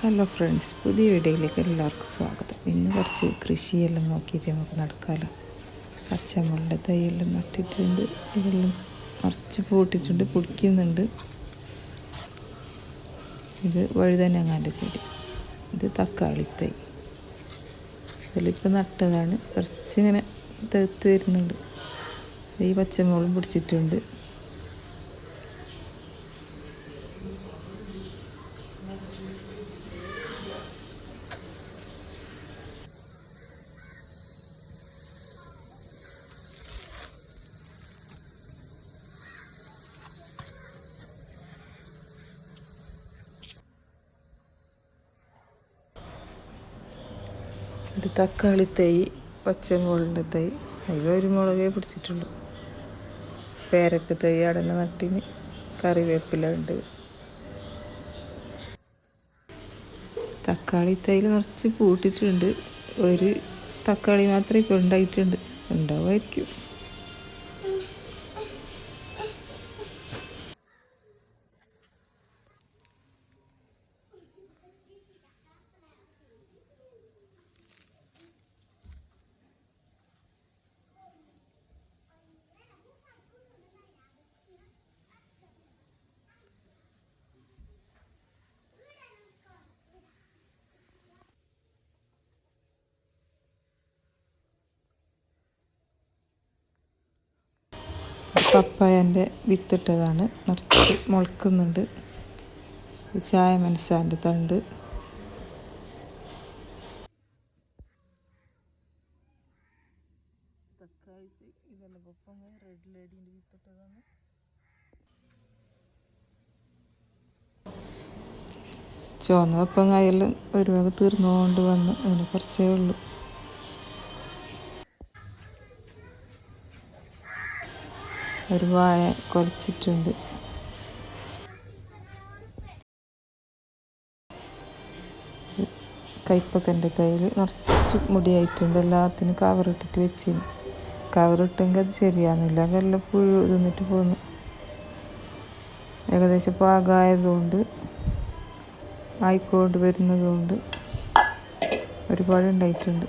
Hello friends പുതിയ വീഡിയോയിലേക്ക് എല്ലാവർക്കും സ്വാഗതം. ഇന്ന് കുറച്ച് കൃഷിയെല്ലാം നോക്കിയിട്ട് നമുക്ക് നടക്കാമല്ലോ പച്ചമുളയുടെ തൈയെല്ലാം നട്ടിട്ടുണ്ട്. ഇതെല്ലാം നിറച്ച് പൂട്ടിട്ടുണ്ട് പിടിക്കുന്നുണ്ട്. ഇത് വഴുതനങ്ങാന്റെ ചെടി. ഇത് തക്കാളി തൈ. ഇതിലിപ്പോൾ നട്ടതാണ്. കുറച്ചിങ്ങനെ തെത്ത് വരുന്നുണ്ട്. ഈ പച്ചമുളകും പിടിച്ചിട്ടുണ്ട്. ഇത് തക്കാളി തൈ പച്ചമുളകിന്റെ തൈ അതിലൊരു മുളകേ പിടിച്ചിട്ടുള്ളൂ. പേരക്ക തൈ അവിടെ നട്ടിന്. കറിവേപ്പില ഉണ്ട് തക്കാളി തൈയിൽ നിറച്ച് പൂട്ടിട്ടുണ്ട് ഒരു തക്കാളി മാത്രമേ ഇപ്പോൾ ഉണ്ടായിട്ടുണ്ട്. ഉണ്ടാവുമായിരിക്കും. പപ്പായന്റെ വിത്തിട്ടതാണ്. നിറച്ച് മുളക്കുന്നുണ്ട്. ചായ മനസ്സാന്റെ തണ്ട്. ചുവന്ന പപ്പങ്ങായെല്ലാം ഒരു വക തീർന്നുകൊണ്ട് വന്നു അതിന് കുറച്ചേ ഉള്ളൂ. ഒരു കുറച്ചിട്ടുണ്ട് കൈപ്പക്കന്റെ തൈയിൽ നിറച്ച് മുടിയായിട്ടുണ്ട്. എല്ലാത്തിനും കവറിട്ടിട്ട് വെച്ച് കവറിട്ടെങ്കിൽ അത് ശരിയാകുന്നില്ല കല്ല പുഴു തിന്നിട്ട് പോന്നു. ഏകദേശം പാകമായതുകൊണ്ട് ആയിക്കൊണ്ട് വരുന്നതുകൊണ്ട് ഒരുപാട് ഉണ്ടായിട്ടുണ്ട്.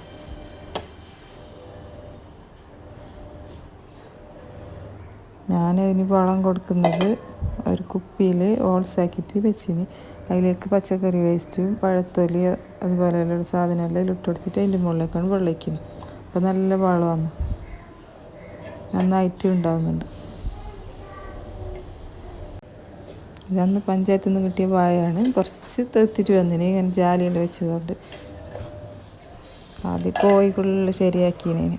ഞാനതിന് വളം കൊടുക്കുന്നത് ഒരു കുപ്പിയിൽ ഓൾസാക്കിയിട്ട് വെച്ചിന്. അതിലേക്ക് പച്ചക്കറി വേസ്റ്റും പഴത്തൊലി അതുപോലെയുള്ള സാധനമെല്ലാം ഇട്ട് കൊടുത്തിട്ട് അതിന്റെ മുകളിലേക്കാണ് വെള്ളയ്ക്കുന്നത്. അപ്പോൾ നല്ല വളമാണ്. നന്നായിട്ട് ഉണ്ടാകുന്നുണ്ട് ഇതന്ന് പഞ്ചായത്തിൽ നിന്ന് കിട്ടിയ വാഴയാണ്. കുറച്ച് തെത്തിട്ട് വന്നിന്. ഇങ്ങനെ ജാലിയിൽ വെച്ചതുകൊണ്ട്. ആദ്യം പോയി ഫുള്ള് ശരിയാക്കിയതിന്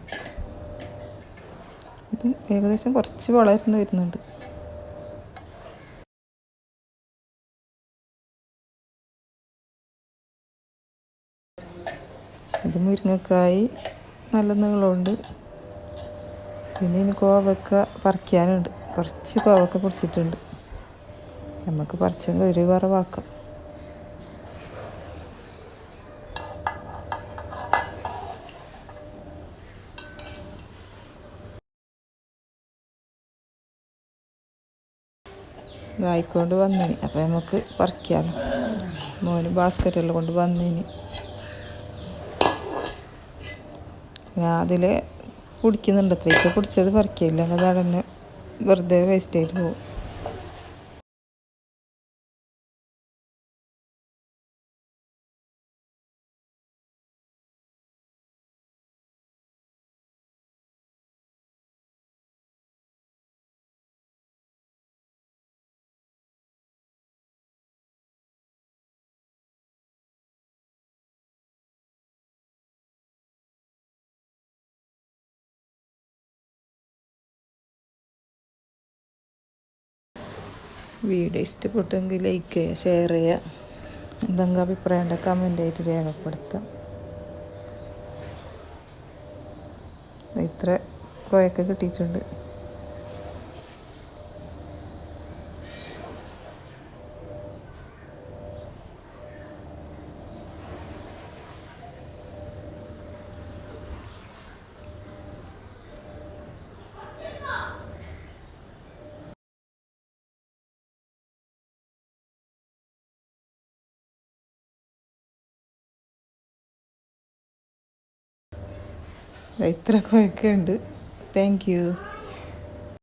ഇത് ഏകദേശം കുറച്ച് വളർന്നു വരുന്നുണ്ട്. ഇത് മുരിങ്ങക്കായി നല്ല നീളമുണ്ട്. പിന്നെ ഇനി കോവക്ക പറിക്കാനുണ്ട്. കുറച്ച് കോവക്ക പിടിച്ചിട്ടുണ്ട്. നമുക്ക് പറിച്ചെങ്കിൽ ഒരു കുറവാക്കാം ഇതായിക്കൊണ്ട് വന്നിനി. അപ്പം നമുക്ക് പറിക്കാമല്ലോ മോന് ബാസ്ക്കറ്റെല്ലാം കൊണ്ട് വന്നിനി. ഞാൻ അതിൽ കുടിക്കുന്നുണ്ട്. അത്രയ്ക്ക് കുടിച്ചത് പറിക്കില്ല അത് അവിടെ വെറുതെ വേസ്റ്റ് ആയിട്ട് പോകും വീഡിയോ ഇഷ്ടപ്പെട്ടെങ്കിൽ ലൈക്ക് ചെയ്യുക ഷെയർ ചെയ്യുക. എന്തെങ്കിലും അഭിപ്രായം ഉണ്ടെങ്കിൽ കമന്റ് ആയിട്ട് രേഖപ്പെടുത്താം ഇത്ര. കോയൊക്കെ കിട്ടിയിട്ടുണ്ട്. ഇത്ര ഉണ്ട് താങ്ക് യു